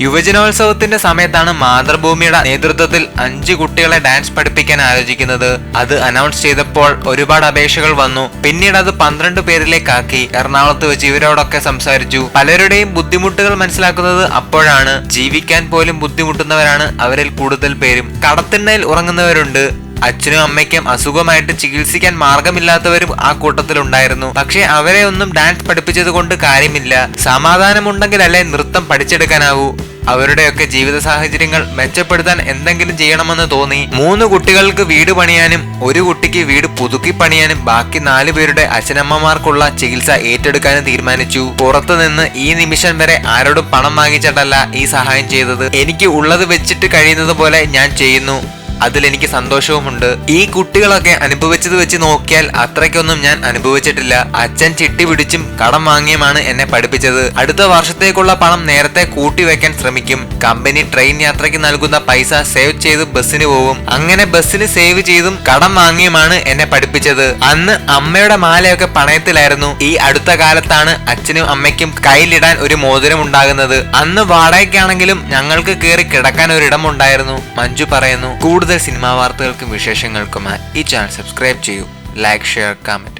യുവജനോത്സവത്തിന്റെ സമയത്താണ് മാതൃഭൂമിയുടെ നേതൃത്വത്തിൽ അഞ്ച് കുട്ടികളെ ഡാൻസ് പഠിപ്പിക്കാൻ ആലോചിക്കുന്നത്. അത് അനൗൺസ് ചെയ്തപ്പോൾ ഒരുപാട് അപേക്ഷകൾ വന്നു. പിന്നീട് അത് പന്ത്രണ്ട് പേരിലേക്കാക്കി. എറണാകുളത്ത് വെച്ച് ഇവരോടൊക്കെ സംസാരിച്ചു. പലരുടെയും ബുദ്ധിമുട്ടുകൾ മനസ്സിലാക്കുന്നത് അപ്പോഴാണ്. ജീവിക്കാൻ പോലും ബുദ്ധിമുട്ടുന്നവരാണ് അവരിൽ കൂടുതൽ പേരും. കടത്തിണ്ണയിൽ ഉറങ്ങുന്നവരുണ്ട്. അച്ഛനും അമ്മയ്ക്കും അസുഖമായിട്ട് ചികിത്സിക്കാൻ മാർഗമില്ലാത്തവരും ആ കൂട്ടത്തിലുണ്ടായിരുന്നു. പക്ഷെ അവരെ ഒന്നും ഡാൻസ് പഠിപ്പിച്ചത് കൊണ്ട് കാര്യമില്ല. സമാധാനമുണ്ടെങ്കിലല്ലേ നൃത്തം പഠിച്ചെടുക്കാനാവൂ. അവരുടെയൊക്കെ ജീവിത സാഹചര്യങ്ങൾ മെച്ചപ്പെടുത്താൻ എന്തെങ്കിലും ചെയ്യണമെന്ന് തോന്നി. മൂന്ന് കുട്ടികൾക്ക് വീട് പണിയാനും ഒരു കുട്ടിക്ക് വീട് പുതുക്കി പണിയാനും ബാക്കി നാലു പേരുടെ അച്ഛനമ്മമാർക്കുള്ള ചികിത്സ ഏറ്റെടുക്കാനും തീരുമാനിച്ചു. പുറത്തുനിന്ന് ഈ നിമിഷം വരെ ആരോടും പണം വാങ്ങിച്ചിട്ടല്ല ഈ സഹായം ചെയ്തത്. എനിക്ക് ഉള്ളത് വെച്ചിട്ട് കഴിയുന്നത് പോലെ ഞാൻ ചെയ്യുന്നു. അതിലെനിക്ക് സന്തോഷവുമുണ്ട്. ഈ കുട്ടികളൊക്കെ അനുഭവിച്ചത് വെച്ച് നോക്കിയാൽ അത്രയ്ക്കൊന്നും ഞാൻ അനുഭവിച്ചിട്ടില്ല. അച്ഛൻ ചിട്ടി പിടിച്ചും കടം വാങ്ങിയുമാണ് എന്നെ പഠിപ്പിച്ചത്. അടുത്ത വർഷത്തേക്കുള്ള പണം നേരത്തെ കൂട്ടി വെക്കാൻ ശ്രമിക്കും. കമ്പനി ട്രെയിൻ യാത്രയ്ക്ക് നൽകുന്ന പൈസ സേവ് ചെയ്ത് ബസ്സിന് പോവും. അങ്ങനെ ബസ്സിന് സേവ് ചെയ്തും കടം വാങ്ങിയുമാണ് എന്നെ പഠിപ്പിച്ചത്. അന്ന് അമ്മയുടെ മാലയൊക്കെ പണയത്തിലായിരുന്നു. ഈ അടുത്ത കാലത്താണ് അച്ഛനും അമ്മയ്ക്കും കയ്യിലിടാൻ ഒരു മോതിരം ഉണ്ടാകുന്നത് അന്ന് വാടകയ്ക്കാണെങ്കിലും ഞങ്ങൾക്ക് കയറി കിടക്കാൻ ഒരിടമുണ്ടായിരുന്നു മഞ്ജു പറയുന്നു കൂടുതൽ സിനിമാ വാർത്തകൾക്കും വിശേഷങ്ങൾക്കുമായി ഈ ചാനൽ സബ്സ്ക്രൈബ് ചെയ്യൂ. Like share comment